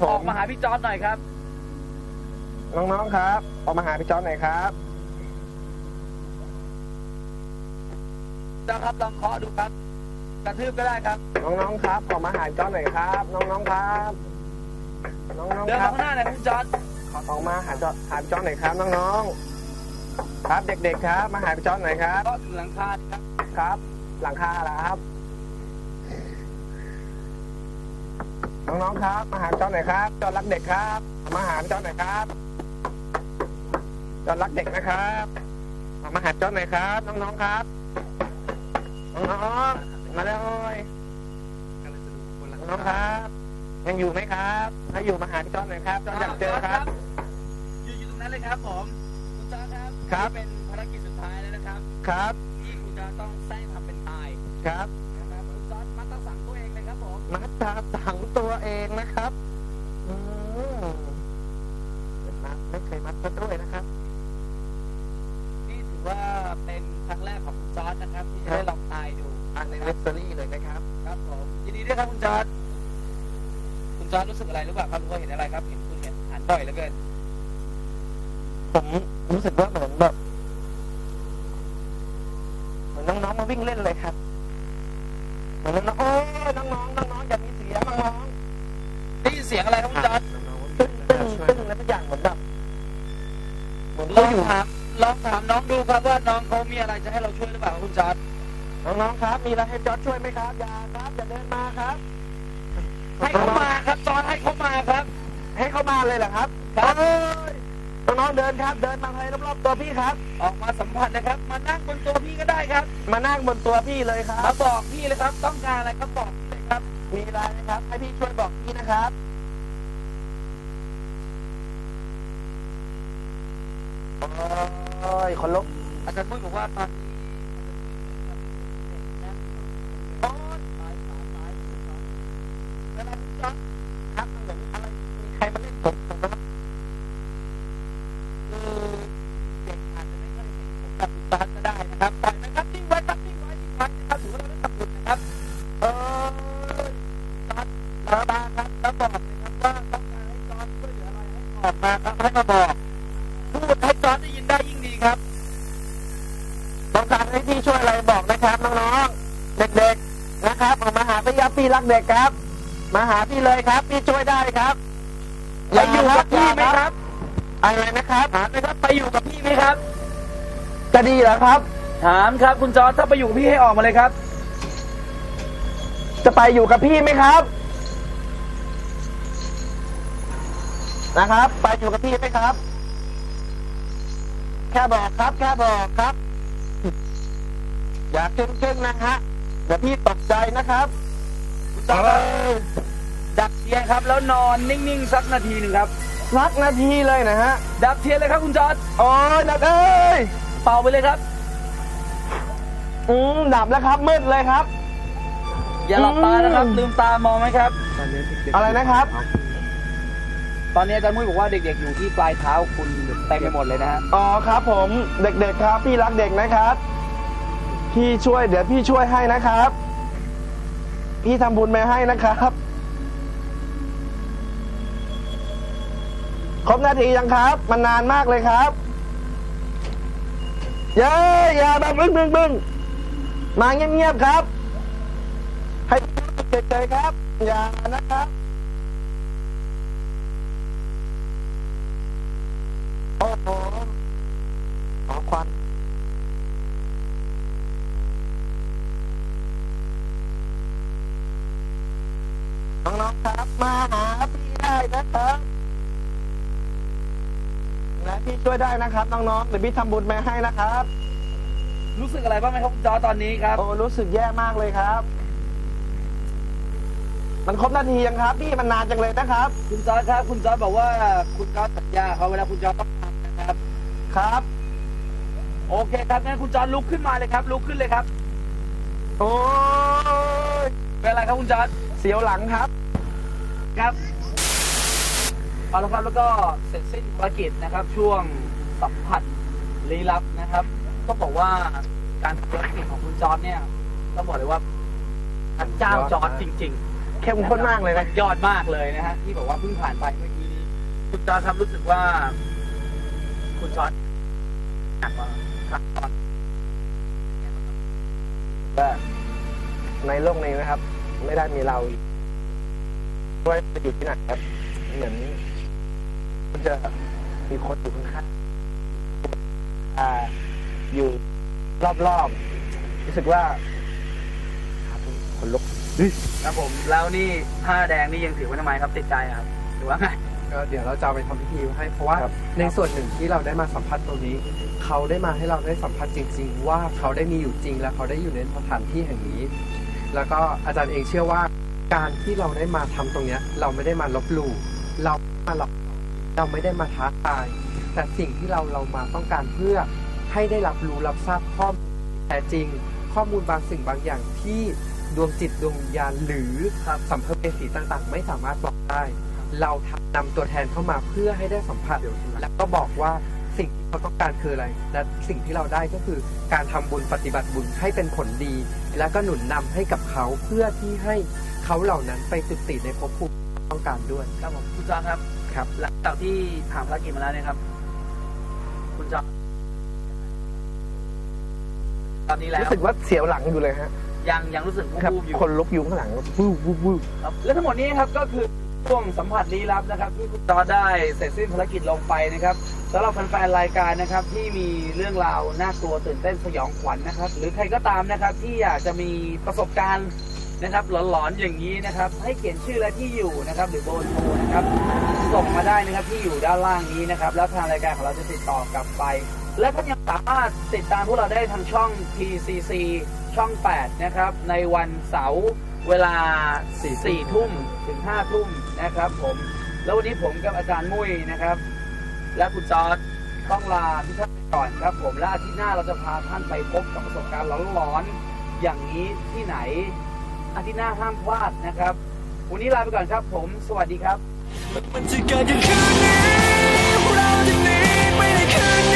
ผออมกมาหาพี่จอร์ดหน่อยครับ น้องๆครับ ออกมาหาพี่จอนหน่อยครับจอร์ดครับลองเคาะดูครับ กระทืบก็ได้ครับ น้องๆครับ ออกมาหาพี่จอนหน่อยครับ น้องๆครับ น้องเดินๆครัมาบข้างหน้าหน่อยครับคุณจอร์ดออกมาหาจอหาพี่จอนหน่อยครับน้องๆ ครับเด็กๆครับ มาหาพี่จอนหน่อยครับเคาะถึงหลังคาดิครับ ครับ หลังคาแล้วครับ น้องๆครับ มาหาจอนหน่อยครับจอนรักเด็กครับ มาหาจอนหน่อยครับจอนรักเด็กนะครับมาหาจอนหน่อยครับ น้องๆครับน้องๆมาเลยน้องๆครับ ยังอยู่ไหมครับ ถ้าอยู่มาหาพี่จอนหน่อยครับจอนอยากเจอครับอยู่อยู่ตรงนั้นเลยครับผมคุณจอร์ดครับครับนี่เป็นภารกิจสุดท้ายแล้วนะครับ ครับที่คุณจะต้องแซงทำเป็นตายครับนะครับคุณจอร์ดมัดตั้งสั่งตัว มมัดตาสังตัวเองนะครับอืมเป็นมัดไม่เคยมัดซะด้วยนะครับ นี่ถือว่าเป็นครั้งแรกของคุณจอร์ดนะครับ ที่จะได้ลองตายดูอันในเวสเซอรี่เลยนะครับ ครับผมยินดีด้วยครับคุณจอร์ดคุณจอร์ดรู้สึกอะไรหรือเปล่าครับหรือว่าเห็นอะไรครับเห็นคุณเนี่ยหันบ่อยเหลือเกินผมรู้สึกว่าเหมือนแบบเหมือนน้องๆมาวิ่งเล่นเลยครับเหมือนน้องๆโอ้ยน้องๆน้องๆอย่ามีเสียงน้อง ได้ยินเสียงอะไรครับคุณจอร์ดๆตึ้งตึ้งตึ้งแล้วทุกอย่างเหมือนแบบเหมือนลเขาองอยู่ถามลองถามน้องดูครับว่าน้องเขามีอะไรจะให้เราช่วยหรือเปล่าครับคุณจอร์ดน้องๆครับ มีอะไรให้จอร์จช่วยไหมครับอย่าครับอย่าเดินมาครับ ให้เขามาครับจอร์ดให้เขามาครับ ให้เขามาเลยเหรอครับครับ เอ้ยน้องๆเดินครับ เดินมาเลยรอบๆตัวพี่ครับ ออกมาสัมผัสนะครับ มานั่งบนตัวพี่ก็ได้ครับ มานั่งบนตัวพี่เลยครัมาบ บอกพี่เลยครับ ต้องการอะไรครับบอกเลยครับ มีอะไรนะครับ ให้พี่ช่วยบอกพี่นะครับ โอ้ยคนลุกอาจารย์ปุ้ยบอกว่าตอนนี้โอ้ยตายตายตายเวลาพี่จ๊อบครับมันเหมือะไรมีใครมาเล่นผมผมนะครับคือเด็กอาจจะไม่ค่อยเห็นผมกับคุณจอร์ดก็ได้นะครับปล่อยไหมครับนิ่งไว้ครับนิ่งไว้นิ่งไว้นะครับถือว่าเราได้ทำบุญนะครับเออร์ดลาบาครับแล้วบอกเลยครับว่าต้องการให้จอร์ดช่วยเหลืออะไรให้ออกมาครับให้มาบอก ต้องการให้พี่ช่วยอะไรบอกนะครับน้องๆเด็กๆนะครับออกมาหาพี่ยับพี่รักเด็กครับ มาหาพี่เลยครับ พี่ช่วยได้ครับไปอยู่กับพี่ไหมครับอะไรนะครับถามนะครับไปอยู่กับพี่ไหมครับ จะดีเหรอครับ ถามครับคุณจอร์ดถ้าไปอยู่กับพี่ให้ออกมาเลยครับ จะไปอยู่กับพี่ไหมครับ นะครับ ไปอยู่กับพี่ไหมครับ แค่บอกครับ แค่บอกครับ อย่าเก่งๆนะฮะเดี๋ยวพี่ตกใจนะครับคุณจอร์ดครับดับเทียนครับแล้วนอนนิ่งๆสักนาทีหนึ่งครับสักนาทีเลยนะฮะดับเทียนเลยครับคุณจอร์ดโอ้ยนักเอ้ยเป่าไปเลยครับอืมดับแล้วครับมืดเลยครับ อย่าหลับตานะครับอืมลืมตามองไหมครับ อะไรนะครับ ตอนนี้อาจารย์มุ้ยบอกว่าเด็กๆอยู่ที่ปลายเท้าคุณเต็มไปหมดเลยนะฮะอ๋อครับ ผมเด็กๆครับพี่รักเด็กนะครับ พี่ช่วย เดี๋ยวพี่ช่วยให้นะครับ พี่ทำบุญมาให้นะครับ ครบนาทียังครับ มันนานมากเลยครับเย้อย่าแบบบึ้งบึ้งบึ้งมาเงียบๆครับ ให้เฉยๆครับ อย่านะครับโอ้โหขอควัน น้องๆครับ มาหาพี่ได้นะครับและพี่ช่วยได้นะครับ น้องๆเดี๋ยวพี่ทำบุญมาให้นะครับ รู้สึกอะไรบ้างไหมครับคุณจอร์ดตอนนี้ครับ โอ้รู้สึกแย่มากเลยครับ มันครบนาทียังครับ พี่มันนานจังเลยนะครับ คุณจอร์ดครับ คุณจอร์ดบอกว่าคุณจอร์ดสัญญาเขาเวลาคุณจอร์ดต้องทำนะครับ ครับ โอเคครับงั้นคุณจอร์ดลุกขึ้นมาเลยครับ ลุกขึ้นเลยครับ โอ้ยเป็นอะไรครับคุณจอร์ดเสียวหลังครับ ครับเอาละครับแล้วก็เสร็จสิ้นภารกิจนะครับ ช่วงสัมผัสลี้ลับนะครับ ก็บอกว่าการทำธุรกิจของคุณจอร์ดเนี่ยต้องบอกเลยว่าพระเจ้าจอร์ดจริงเข้มข้นมากเลยนะ ยอดมากเลยนะฮะที่บอกว่าเพิ่งผ่านไปเมื่อกี้นี้คุณจอร์จครับรู้สึกว่า คุณจอร์จหนักกว่าครั้งตอนว่าในโลกนี้นะครับ ไม่ได้มีเราอีกด้ วยจะอยู่ที่ไหนครับ เหมือนมันจะมีคนอยู่ข้างๆอ่า อยู่รอบๆ รู้สึกว่าครับคนลุกครับผม แล้วนี่ผ้าแดงนี่ยังถือไว้ทำไมครับติดใจอะครับ หรือว่าไงก็เดี๋ยวเราจะเอาไปทำพิธีให้เพราะว่าในส่วนหนึ่งที่เราได้มาสัมผัสตรงนี้ เขาได้มาให้เราได้สัมผัสจริง ๆ ว่าเขาได้มีอยู่จริง และเขาได้อยู่ในสถานที่แห่งนี้ แล้วก็อาจารย์เองเชื่อว่า การที่เราได้มาทำตรงเนี้ย เราไม่ได้มาลบหลู่เราไม่มาหลอกเราไม่ได้มาท้าทาย แต่สิ่งที่เราเรามาต้องการเพื่อให้ได้รับรู้รับทราบข้อมูลแท้จริง ข้อมูลบางสิ่งบางอย่างที่ดวงจิตดวงวิญญาณหรือสัมภเวสีต่างๆ ไม่สามารถบอกได้ เราทำนำตัวแทนเข้ามาเพื่อให้ได้สัมผัสแล้วก็บอกว่าสิ่งที่เขาต้องการคืออะไร และสิ่งที่เราได้ก็คือการทำบุญปฏิบัติบุญให้เป็นผลดี แล้วก็หนุนนำให้กับเขาเพื่อที่ให้ เขาเหล่านั้นไปจุติในภพภูมิที่ต้องการด้วย ครับผมคุณจอร์จครับครับหลังจากที่ผ่านภารกิจมาแล้วเนี่ยครับ คุณจอร์จตอนนี้แล้วรู้สึกว่าเสียวหลังอยู่เลยฮะยังยังรู้สึกวูครับบๆอยู่คนลุกอยู่ข้างหลังวูบวูบวูบครับและทั้งหมดนี้ครับก็คือช่วงสัมผัสลี้ลับนะครับที่คุณจอร์จได้เสร็จสิ้นภารกิจลงไปนะครับสำหรับแฟนๆรายการนะครับ ที่มีเรื่องราวน่ากลัวตื่นเต้นสยองขวัญนะครับ หรือใครก็ตามนะครับ ที่อยากจะมีประสบการณ์ นะครับ หลอนๆอย่างนี้นะครับ ให้เขียนชื่อและที่อยู่นะครับ หรือเบอร์โทรนะครับ ส่งมาได้นะครับที่อยู่ด้านล่างนี้นะครับ แล้วทางรายการของเราจะติดต่อกลับไป และท่านยังสามารถติดตามพวกเราได้ทางช่อง TCC ช่อง 8 นะครับ ในวันเสาร์เวลา 4 ทุ่มถึง 5 ทุ่มนะครับ ผม แล้ววันนี้ผมกับอาจารย์มุ้ยนะครับ และคุณจอร์ดต้องลาทุกท่านก่อนครับ ผมและอาทิตย์หน้าเราจะพาท่านไปพบกับประสบการณ์หลอนๆอย่างนี้ที่ไหน อาทิตย์หน้าห้ามพลาดนะครับ วันนี้ลาไปก่อนครับผม สวัสดีครับ มันจะเกิดกันคืนนี้เราจะหนีไปในคืนนี้